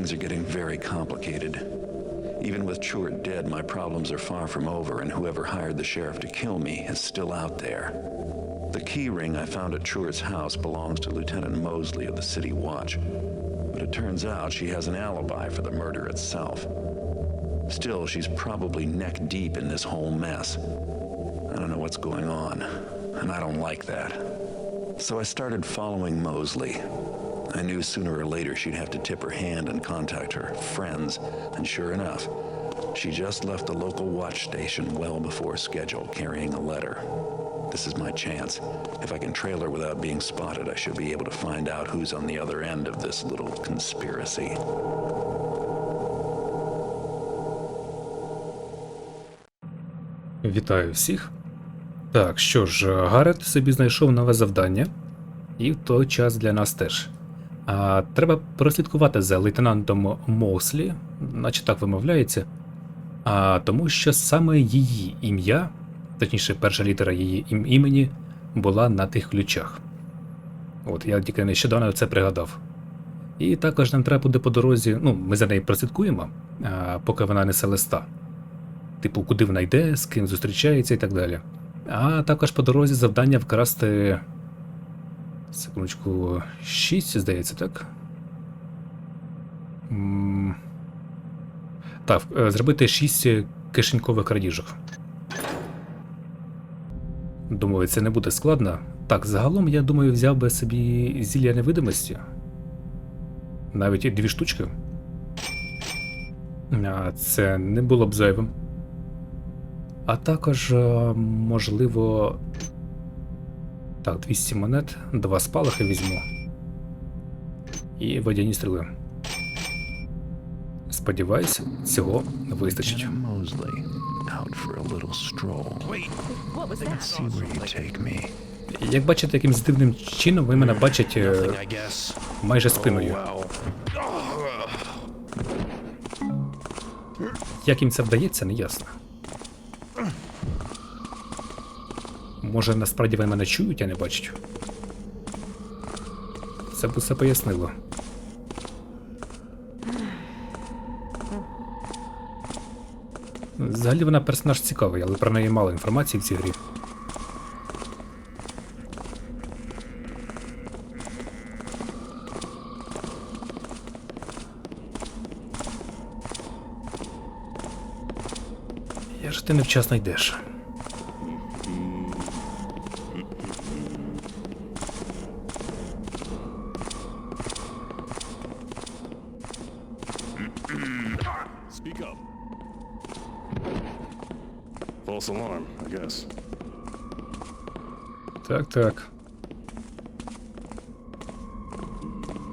things are getting very complicated. Even with Chort dead, my problems are far from over, and whoever hired the sheriff to kill me is still out there. The key ring I found at Chort's house belongs to Lieutenant Mosley of the City Watch, but it turns out she has an alibi for the murder itself. Still, she's probably neck deep in this whole mess. I don't know what's going on, and I don't like that. So I started following Mosley. I knew sooner or later she'd have to tip her hand and contact her friends, and sure enough, she just left the local watch station well before schedule carrying a letter. This is my chance. If I can trail her without being spotted, I should be able to find out who's on the other end of this little conspiracy. Вітаю всіх. Так, що ж, Гарет собі знайшов нове завдання, і в той час для нас теж. А, треба прослідкувати за лейтенантом Мослі, наче так вимовляється, а, тому що саме її ім'я, точніше, перша літера її ім- імені, була на тих ключах. От я тільки нещодавно це пригадав. І також нам треба буде по дорозі, ну, ми за нею прослідкуємо, а, поки вона несе листа типу, куди вона йде, з ким зустрічається і так далі. А також по дорозі завдання вкрасти. Секундочку, 6, здається, так? Так, е, зробити 6 кишенькових крадіжок. Думаю, це не буде складно. Так, загалом, я думаю, взяв би собі зілля невидимості. Навіть дві штучки. А Це не було б зайвим. А також, е, можливо. Так, 200 монет, два спалахи візьму. І водяні стріли. Сподіваюсь, цього вистачить. Take me. Як бачите, якимсь дивним чином ви мене бачите майже спиною. Як їм це вдається, не ясно. Може, насправді вони мене чують, а не бачать. Це б все пояснило. Взагалі вона персонаж цікавий, але про неї мало інформації в цій грі. Я ж ти невчасно йдеш. Так.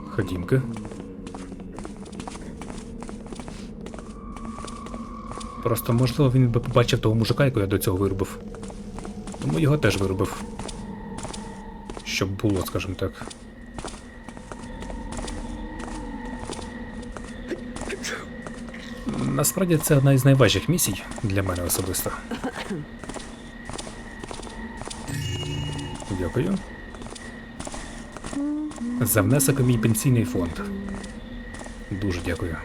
Ходімки. Просто можливо він би побачив того мужика, якого я до цього вирубив. Тому його теж вирубив. Щоб було, скажімо так. Насправді це одна із найважчих місій для мене особисто. Дякую. За внесок у мій пенсійний фонд. Дуже дякую.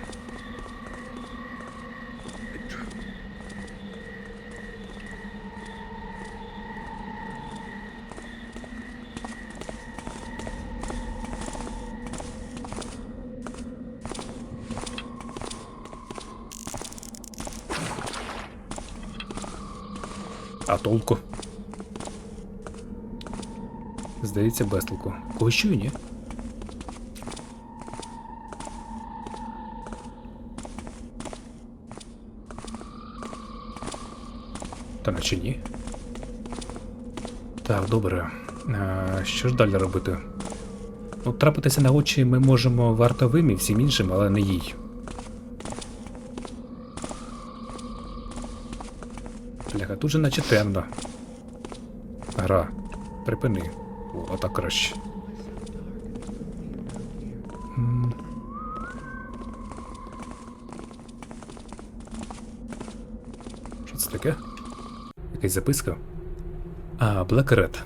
А толку? Здається, без толку. Кого чую, ні? Та наче ні. Так, добре. А, що ж далі робити? Ну, трапитися на очі ми можемо вартовим і всім іншим, але не їй. Бляха, тут же наче темно. Гра. Припини. Типу, О, так краще. Що це таке? Якась записка? А, Black Red.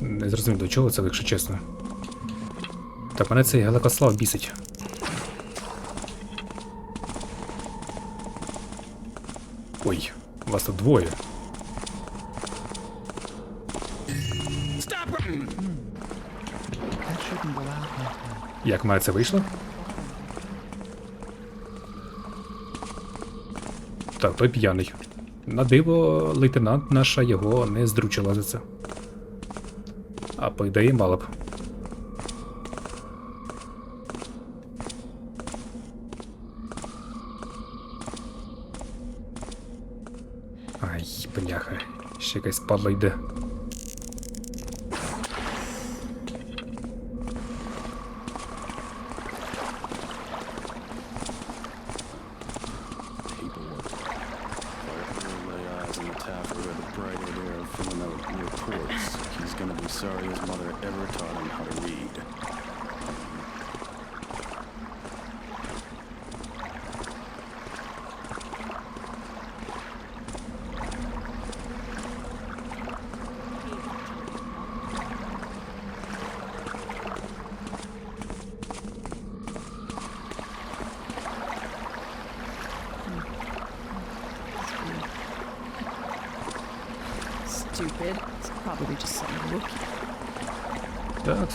Не зрозумів до чого це, якщо чесно. Так мене цей Гелекослав бісить. Вас тут двоє. Як мене це вийшло? Так, той п'яний. На диво, лейтенант наша його не здручила за це. А по ідеї мала б. Ай, бляха. Ще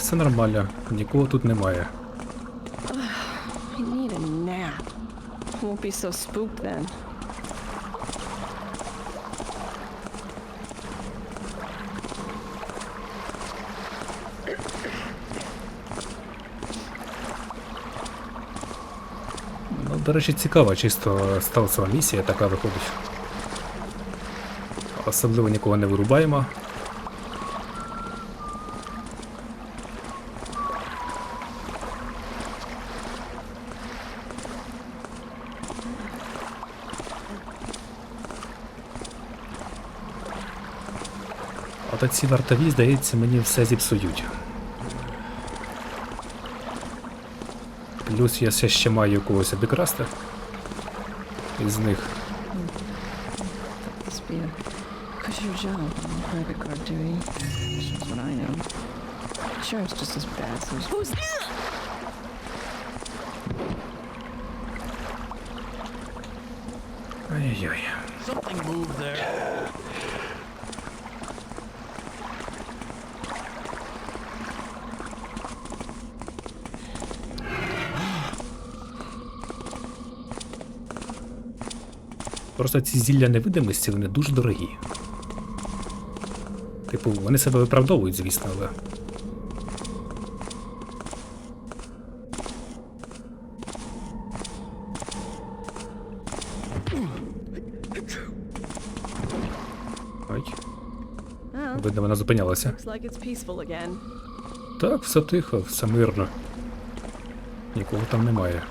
все нормально. Нікого тут немає. Won't be so spooked then. Ну, до речі, цікава, чисто сталсова місія така виходить. Особливо нікого не вирубаємо. От ці вартові, здається, мені все зіпсують. Плюс я все ще маю когось обікрасти. Із них. Must Просто ці зілля невидимості, вони дуже дорогі. Типу, вони себе виправдовують, звісно, але. Видно, вона зупинялася. Так, все тихо, все мирно. Нікого там немає.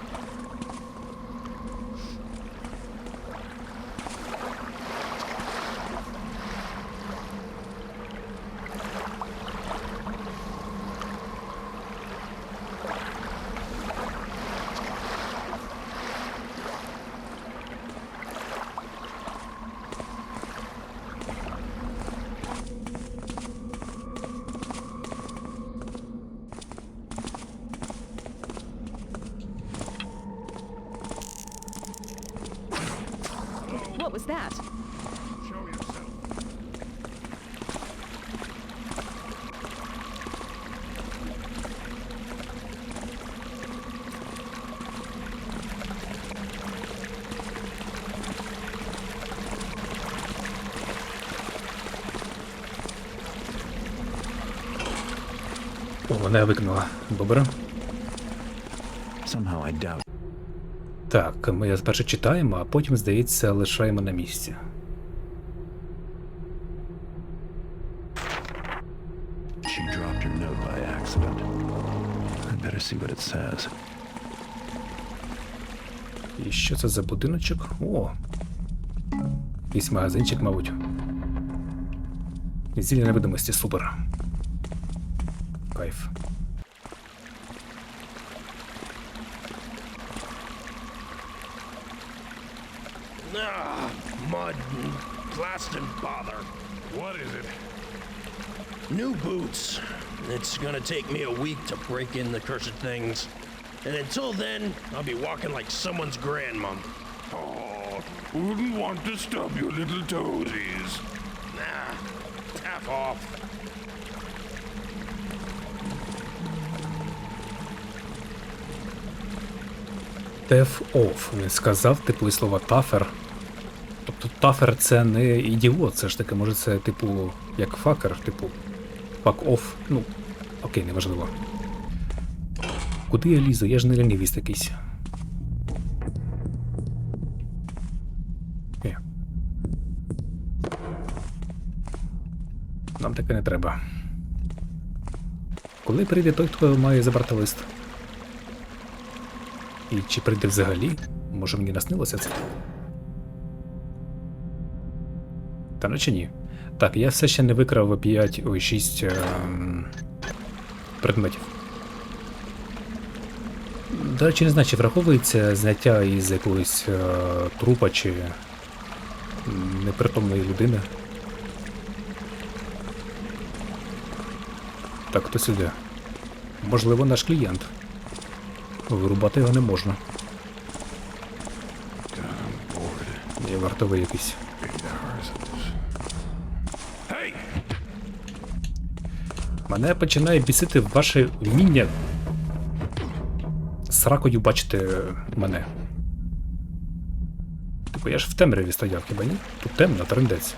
О, вона викинула. Добре. Так, ми спершу читаємо, а потім, здається, лишаємо на місці. І що це за будиночок? О. Якийсь магазинчик, мабуть. Зілля невидимості, супер. life. Ah, mud and blast and bother. What is it? New boots. It's gonna take me a week to break in the cursed things. And until then, I'll be walking like someone's grandmom. Oh, wouldn't want to stub your little toesies. Nah, tap off. Теф оф. Він сказав, типу, і слово тафер. Тобто тафер це не ідіот, це ж таки, може це, типу, як факер, типу, фак оф. Ну, окей, неважливо. Куди я лізу? Я ж не лінивіст якийсь. Нам таке не треба. Коли прийде той, хто має забрати лист? І чи прийде взагалі? Може мені наснилося це? Та ну чи ні? Так, я все ще не викрав 5, ой, 6 ем, предметів. До речі, не знаю, чи враховується зняття із якогось е, трупа чи непритомної людини. Так, хто сюди? Можливо, наш клієнт. Вирубати його не можна. Є вартовий якийсь. Мене починає бісити ваше вміння сракою бачити мене. Типу, я ж в темряві стояв, хіба ні? Тут темно, трендець.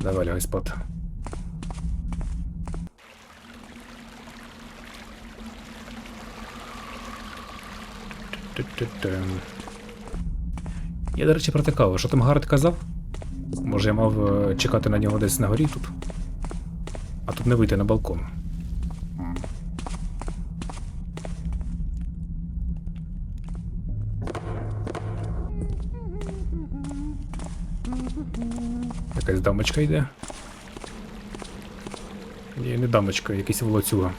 Давай, лягай спати. Я, до речі, протикав. Що там Гаррет казав? Може я мав чекати на нього десь на горі тут? А тут не вийти на балкон. Якась дамочка йде. Ні, не дамочка, якийсь волоцюга.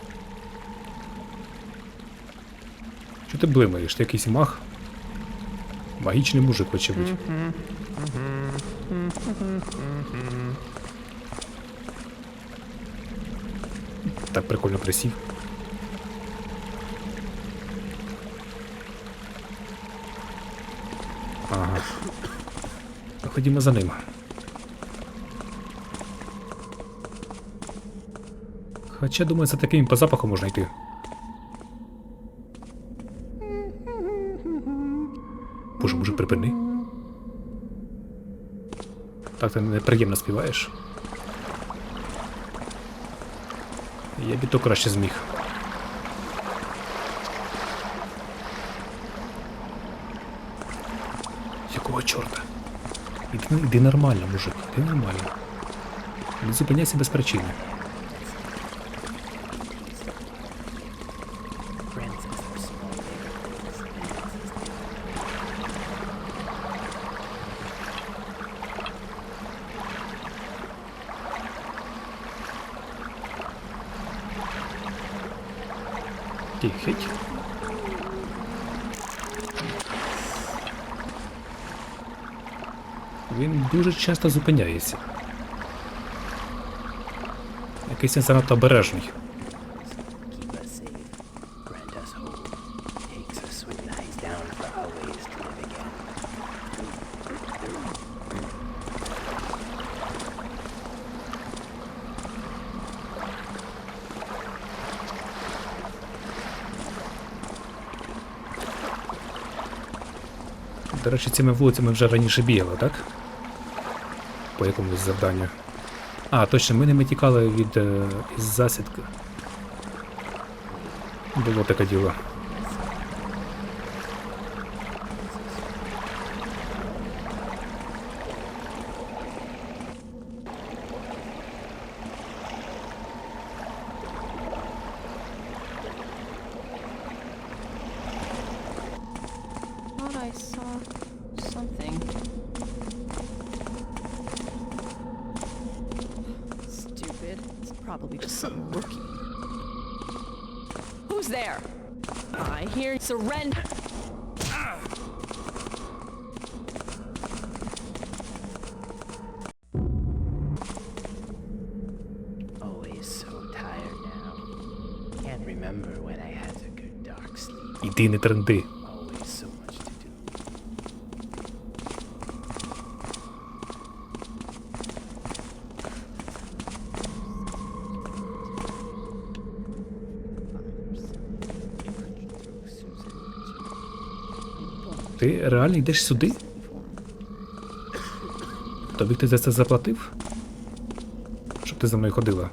Що ти блимаєш? Ти якийсь маг? Магічний мужик, очевидь. Так прикольно присів. Ага. Ходімо за ним. Хоча, думаю, за таким по запаху можна йти. Боже, мужик, припини. Так ти неприємно співаєш. Я б то краще зміг. Якого чорта? Іди, іди нормально, мужик, іди нормально. Не зупиняйся без причини. Тихить. Він дуже часто зупиняється. Якийсь він занадто обережний. Речі, цими вулицями вже раніше бігали, так? По якомусь завданню. А, точно, ми ними тікали від е, із засідки. Було таке діло. Іди не тренди. Ти реально йдеш сюди? Тобі хтось за це заплатив? Щоб ти за мною ходила.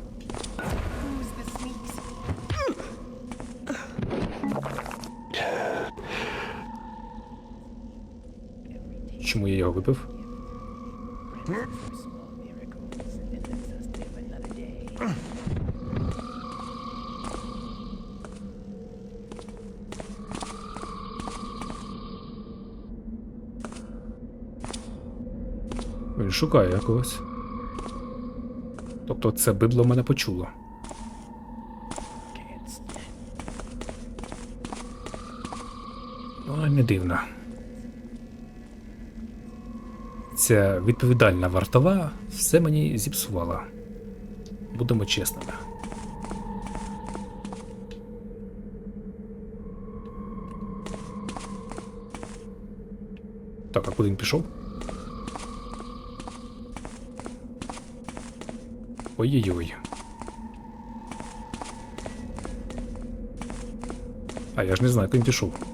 Чому я його випив? Він шукає когось. Тобто це библо мене почуло. Ну, не дивно. Ця відповідальна вартова все мені зіпсувала. Будемо чесними. Так, а куди він пішов? Ой-ой-ой. А я ж не знаю, куди він пішов.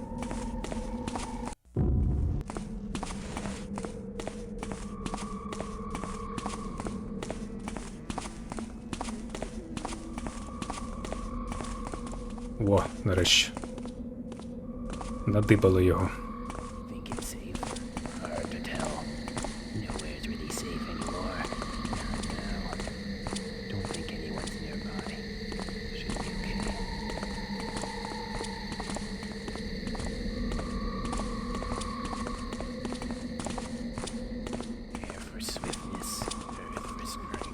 For strength,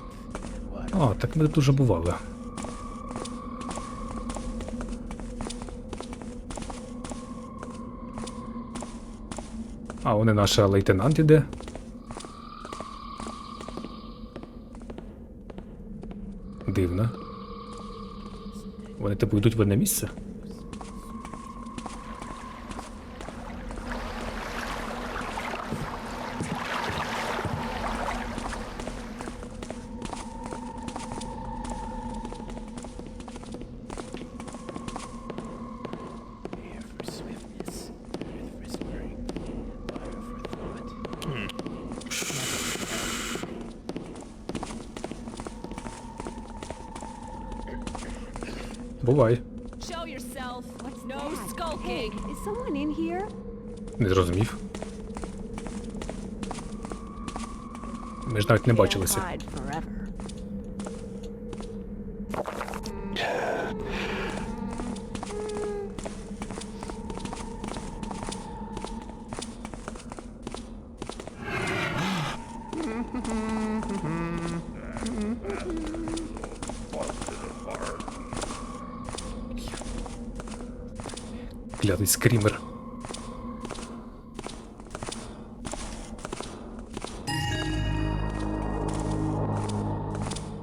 and water О, так ми тут уже бували. А вони наша лейтенант іде. Дивно. Вони типу йдуть в одне місце? Here? Не зрозумів. Ми ж навіть не бачилися. Клятий скрімер.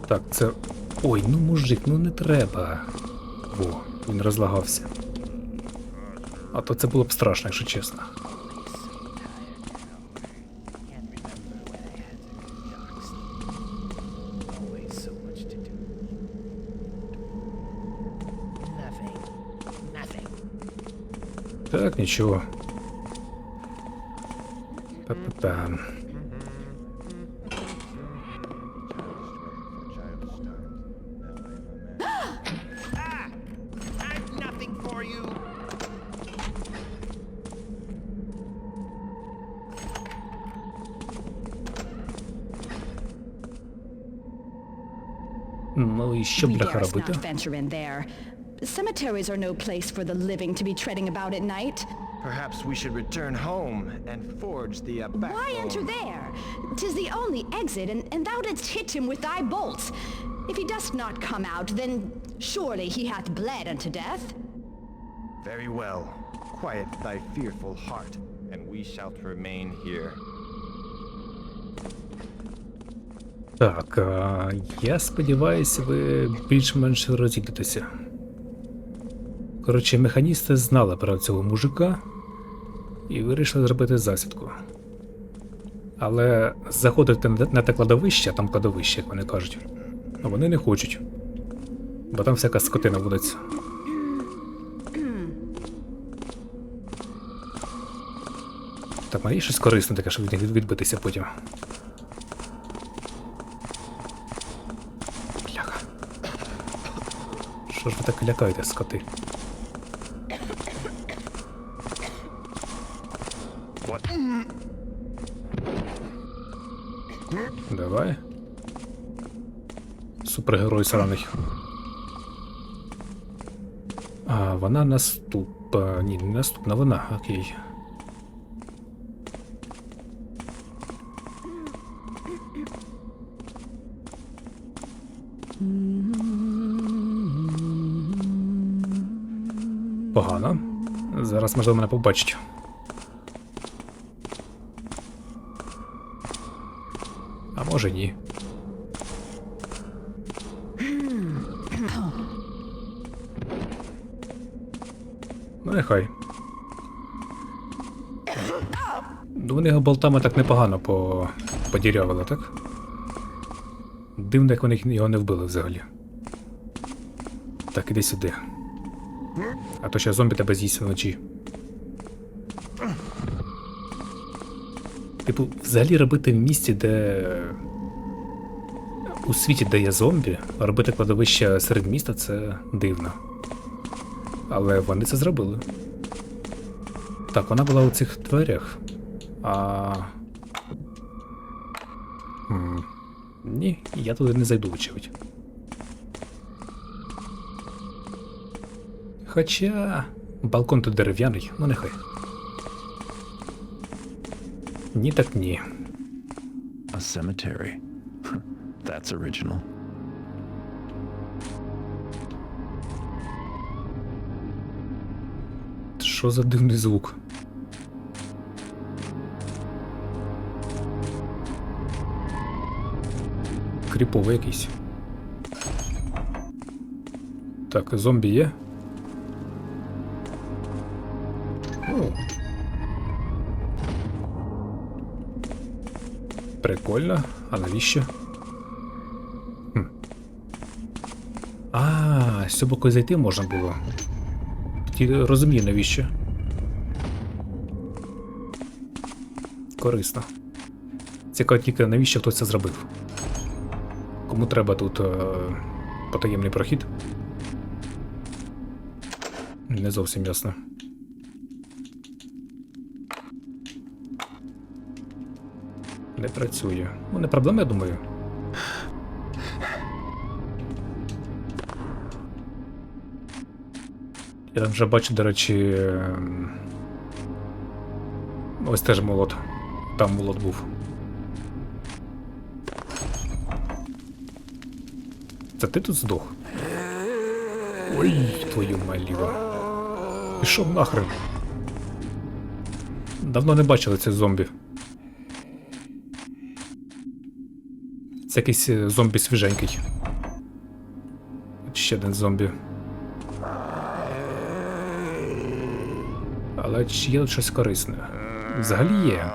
Так, це. Ой, ну мужик, ну не треба. Во, він розлагався. А то це було б страшно, якщо чесно. Так, нічого. Па-па-пам. I've nothing for you. Ну і що We бляха dare us робити? not venture in there. Cemeteries are no place for the living to be treading about at night. Perhaps we should return home and forge the uh, backbone. Why enter there? Tis the only exit, and, and thou didst hit him with thy bolts. If he dost not come out, then surely he hath bled unto death. Very well. Quiet thy fearful heart, and we shall remain here. Так, а, я сподіваюся, ви більш-менш розійдетеся. Коротше, механісти знали про цього мужика і вирішили зробити засідку. Але заходити на те кладовище, там кладовище, як вони кажуть, вони не хочуть. Бо там всяка скотина водиться. Так, має щось корисне таке, щоб від них відбитися потім. Бляха. Що ж ви так лякаєте, скоти? Супергерой сраний. А, вона наступ. Ні, не наступна, вона, окей. Погано. Зараз можливо мене побачить. А може ні. Нехай. Ну, Вони його болтами так непогано по... подірявили, так? Дивно, як вони його не вбили взагалі. Так, іди сюди. А то ще зомбі тебе з'їсть вночі. Типу, взагалі робити в місті, де. У світі, де є зомбі, робити кладовище серед міста це дивно. Але вони це зробили. Так, вона була у цих дверях. А. М, Ні, я туди не зайду, очевидь. Хоча. Балкон тут дерев'яний, ну нехай. Ні, так ні. A cemetery. That's original. Що за дивний звук? Кріповий якийсь. Так, зомбі є. Прикольно. А навіщо? Хм. А, з зайти можна було. Розумію, навіщо. Корисно. Цікаво тільки, навіщо хтось це зробив. Кому треба тут е, потаємний прохід? Не зовсім ясно. Не працює. Ну, не проблема, я думаю. Я вже бачу, до речі. ем, Ось теж молот. Там молот був. Це ти тут здох? Ой, твою маліва. Пішов нахрен. Давно не бачили цих зомбі. Це якийсь е, зомбі свіженький. Ще один зомбі. Але чи є щось корисне? Взагалі є.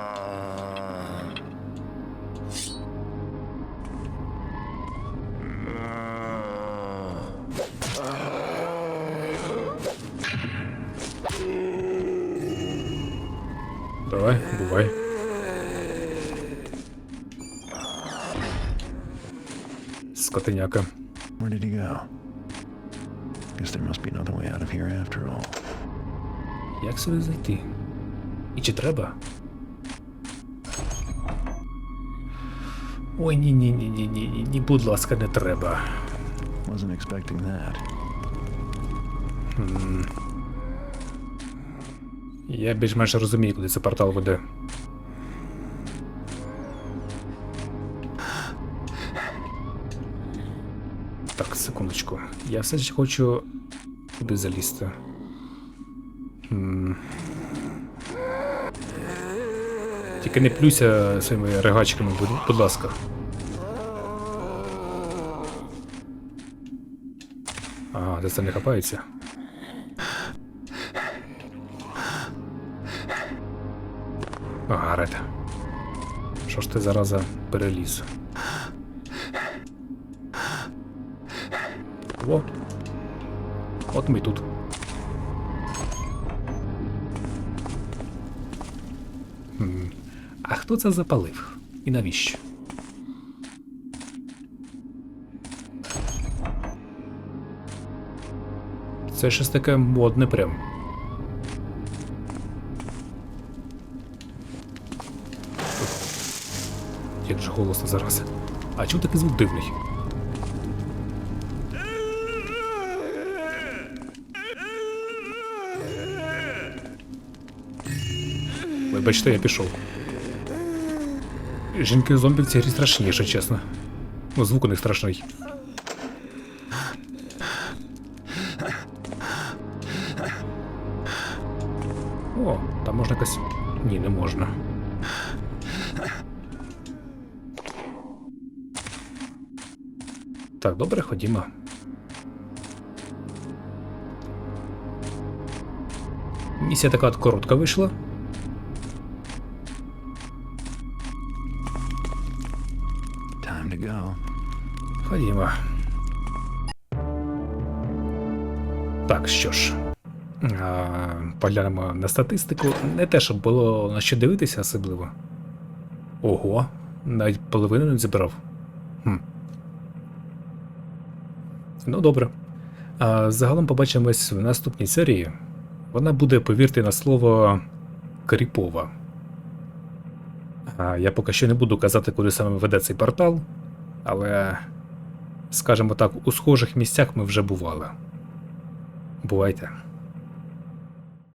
Сюди зайти? І чи треба? Ой, ні, ні, ні, ні, ні, ні, ні, будь ласка, не треба. Wasn't expecting that. Я більш-менш розумію, куди цей портал веде. Так, секундочку. Я все ж хочу туди залізти. Тільки не плюйся своїми регачками будь, будь ласка. Ага, де це не хапається. Гарет. Що ж ти зараза переліз? Во. От ми тут. Mm-hmm. А хто це запалив? І навіщо? Це щось таке модне прям. Як же голосно зараз. А чому такий звук дивний? Вибачте, я пішов. Жінки зомбі в цій грі страшніше, чесно. Ну, звук у них страшний. О, там можна якось. Ні, не можна. Так, добре, ходімо. Місія така от коротка вийшла. Ходімо. Так, що ж. Поглянемо на статистику. Не те, щоб було на що дивитися особливо. Ого, навіть половину не зібрав. Хм. Ну, добре. А загалом побачимось в наступній серії. Вона буде, повірте на слово, кріпова. А я поки що не буду казати, куди саме веде цей портал, але, скажімо так, у схожих місцях ми вже бували. Бувайте.